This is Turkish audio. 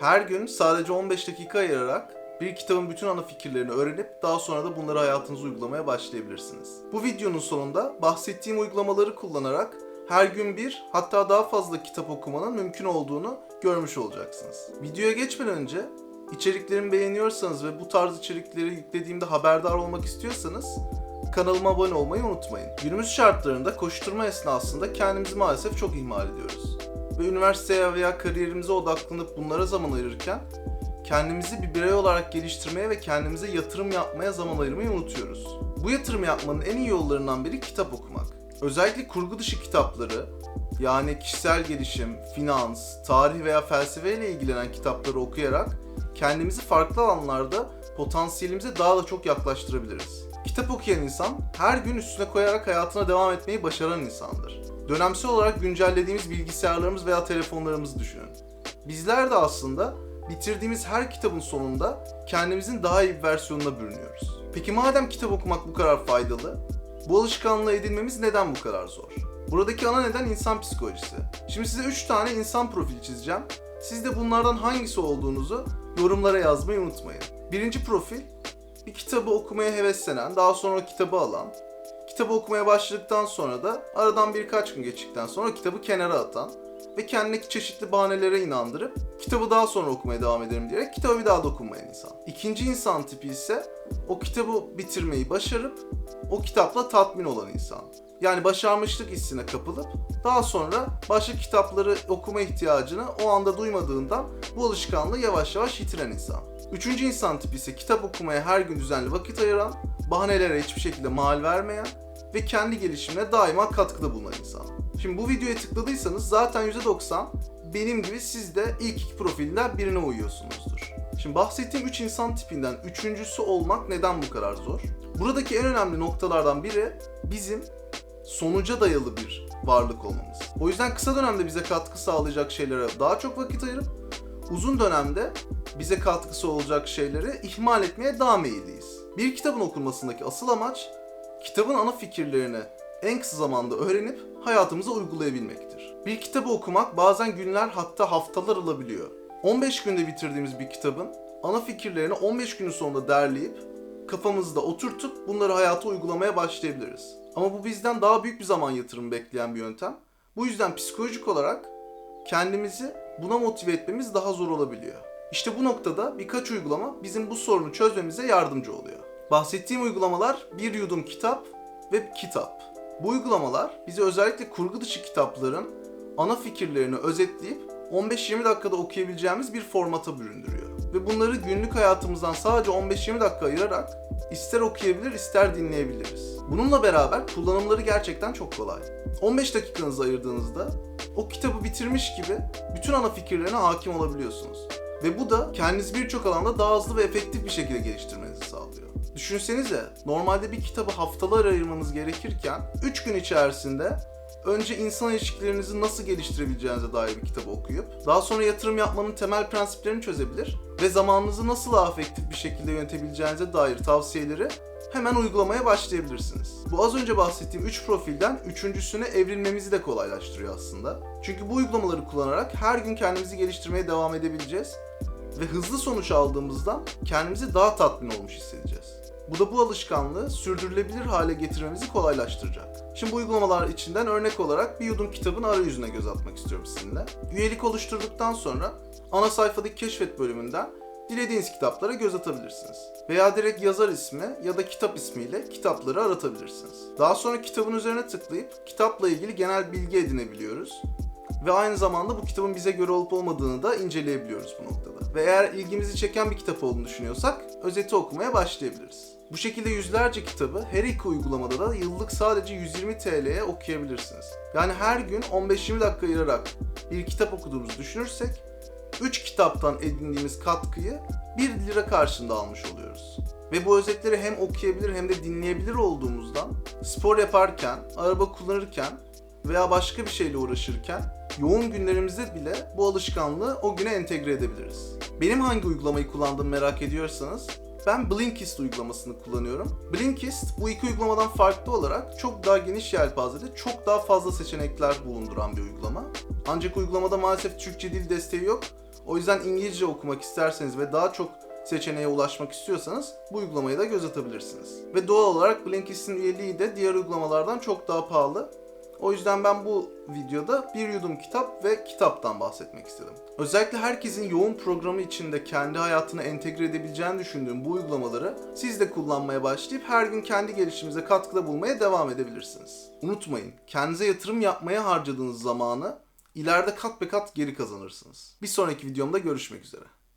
Her gün sadece 15 dakika ayırarak bir kitabın bütün ana fikirlerini öğrenip daha sonra da bunları hayatınıza uygulamaya başlayabilirsiniz. Bu videonun sonunda bahsettiğim uygulamaları kullanarak her gün bir hatta daha fazla kitap okumanın mümkün olduğunu görmüş olacaksınız. Videoya geçmeden önce içeriklerimi beğeniyorsanız ve bu tarz içerikleri yüklediğimde haberdar olmak istiyorsanız kanalıma abone olmayı unutmayın. Günümüz şartlarında koşturma esnasında kendimizi maalesef çok ihmal ediyoruz. Ve üniversiteye veya kariyerimize odaklanıp bunlara zaman ayırırken kendimizi bir birey olarak geliştirmeye ve kendimize yatırım yapmaya zaman ayırmayı unutuyoruz. Bu yatırım yapmanın en iyi yollarından biri kitap okumak. Özellikle kurgu dışı kitapları, yani kişisel gelişim, finans, tarih veya felsefe ile ilgilenen kitapları okuyarak kendimizi farklı alanlarda potansiyelimize daha da çok yaklaştırabiliriz. Kitap okuyan insan her gün üstüne koyarak hayatına devam etmeyi başaran insandır. Dönemsel olarak güncellediğimiz bilgisayarlarımız veya telefonlarımızı düşünün. Bizler de aslında bitirdiğimiz her kitabın sonunda kendimizin daha iyi bir versiyonuna bürünüyoruz. Peki madem kitap okumak bu kadar faydalı, bu alışkanlığı edinmemiz neden bu kadar zor? Buradaki ana neden insan psikolojisi. Şimdi size 3 tane insan profili çizeceğim. Siz de bunlardan hangisi olduğunuzu yorumlara yazmayı unutmayın. Birinci profil, bir kitabı okumaya heveslenen, daha sonra o kitabı alan, kitabı okumaya başladıktan sonra da aradan birkaç gün geçtikten sonra kitabı kenara atan ve kendine çeşitli bahanelere inandırıp kitabı daha sonra okumaya devam ederim diyerek kitabı bir daha dokunmayan insan. İkinci insan tipi ise o kitabı bitirmeyi başarıp o kitapla tatmin olan insan. Yani başarmışlık hissine kapılıp daha sonra başka kitapları okuma ihtiyacını o anda duymadığından bu alışkanlığı yavaş yavaş yitiren insan. Üçüncü insan tipi ise kitap okumaya her gün düzenli vakit ayıran, bahanelere hiçbir şekilde mal vermeyen ve kendi gelişimine daima katkıda bulunan insan. Şimdi bu videoya tıkladıysanız zaten %90 benim gibi siz de ilk iki profilden birine uyuyorsunuzdur. Şimdi bahsettiğim üç insan tipinden üçüncüsü olmak neden bu kadar zor? Buradaki en önemli noktalardan biri bizim sonuca dayalı bir varlık olmamız. O yüzden kısa dönemde bize katkı sağlayacak şeylere daha çok vakit ayırıp uzun dönemde bize katkısı olacak şeyleri ihmal etmeye daha meyilliyiz. Bir kitabın okunmasındaki asıl amaç kitabın ana fikirlerini en kısa zamanda öğrenip hayatımıza uygulayabilmektir. Bir kitabı okumak bazen günler hatta haftalar alabiliyor. 15 günde bitirdiğimiz bir kitabın ana fikirlerini 15 günün sonunda derleyip kafamızda oturtup bunları hayata uygulamaya başlayabiliriz. Ama bu bizden daha büyük bir zaman yatırımı bekleyen bir yöntem. Bu yüzden psikolojik olarak kendimizi buna motive etmemiz daha zor olabiliyor. İşte bu noktada birkaç uygulama bizim bu sorunu çözmemize yardımcı oluyor. Bahsettiğim uygulamalar bir yudum kitap ve kitap. Bu uygulamalar bizi özellikle kurgu dışı kitapların ana fikirlerini özetleyip 15-20 dakikada okuyabileceğimiz bir formata büründürüyor. Ve bunları günlük hayatımızdan sadece 15-20 dakika ayırarak ister okuyabilir ister dinleyebiliriz. Bununla beraber kullanımları gerçekten çok kolay. 15 dakikanızı ayırdığınızda o kitabı bitirmiş gibi bütün ana fikirlerine hakim olabiliyorsunuz. Ve bu da kendinizi birçok alanda daha hızlı ve efektif bir şekilde geliştirmenizi sağlıyor. Düşünsenize normalde bir kitabı haftalar ayırmanız gerekirken 3 gün içerisinde önce insan ilişkilerinizi nasıl geliştirebileceğinize dair bir kitabı okuyup daha sonra yatırım yapmanın temel prensiplerini çözebilir ve zamanınızı nasıl daha efektif bir şekilde yönetebileceğinize dair tavsiyeleri hemen uygulamaya başlayabilirsiniz. Bu az önce bahsettiğim 3 profilden üçüncüsüne evrilmemizi de kolaylaştırıyor aslında. Çünkü bu uygulamaları kullanarak her gün kendimizi geliştirmeye devam edebileceğiz ve hızlı sonuç aldığımızdan kendimizi daha tatmin olmuş hissedeceğiz. Bu da bu alışkanlığı sürdürülebilir hale getirmemizi kolaylaştıracak. Şimdi bu uygulamalar içinden örnek olarak bir yudum kitabın arayüzüne göz atmak istiyorum sizinle. Üyelik oluşturduktan sonra ana sayfadaki keşfet bölümünden dilediğiniz kitaplara göz atabilirsiniz. Veya direkt yazar ismi ya da kitap ismiyle kitapları aratabilirsiniz. Daha sonra kitabın üzerine tıklayıp kitapla ilgili genel bilgi edinebiliyoruz. Ve aynı zamanda bu kitabın bize göre olup olmadığını da inceleyebiliyoruz bu noktada. Ve eğer ilgimizi çeken bir kitap olduğunu düşünüyorsak özeti okumaya başlayabiliriz. Bu şekilde yüzlerce kitabı her iki uygulamada da yıllık sadece 120 TL'ye okuyabilirsiniz. Yani her gün 15-20 dakika ayırarak bir kitap okuduğumuzu düşünürsek 3 kitaptan edindiğimiz katkıyı 1 lira karşında almış oluyoruz. Ve bu özetleri hem okuyabilir hem de dinleyebilir olduğumuzdan spor yaparken, araba kullanırken veya başka bir şeyle uğraşırken yoğun günlerimizde bile bu alışkanlığı o güne entegre edebiliriz. Benim hangi uygulamayı kullandığımı merak ediyorsanız ben Blinkist uygulamasını kullanıyorum. Blinkist bu iki uygulamadan farklı olarak çok daha geniş yelpazede çok daha fazla seçenekler bulunduran bir uygulama. Ancak uygulamada maalesef Türkçe dil desteği yok. O yüzden İngilizce okumak isterseniz ve daha çok seçeneğe ulaşmak istiyorsanız bu uygulamayı da göz atabilirsiniz. Ve doğal olarak Blinkist'in üyeliği de diğer uygulamalardan çok daha pahalı. O yüzden ben bu videoda bir yudum kitap ve kitaptan bahsetmek istedim. Özellikle herkesin yoğun programı içinde kendi hayatına entegre edebileceğini düşündüğüm bu uygulamaları siz de kullanmaya başlayıp her gün kendi gelişiminize katkıda bulmaya devam edebilirsiniz. Unutmayın, kendinize yatırım yapmaya harcadığınız zamanı ileride kat be kat geri kazanırsınız. Bir sonraki videomda görüşmek üzere.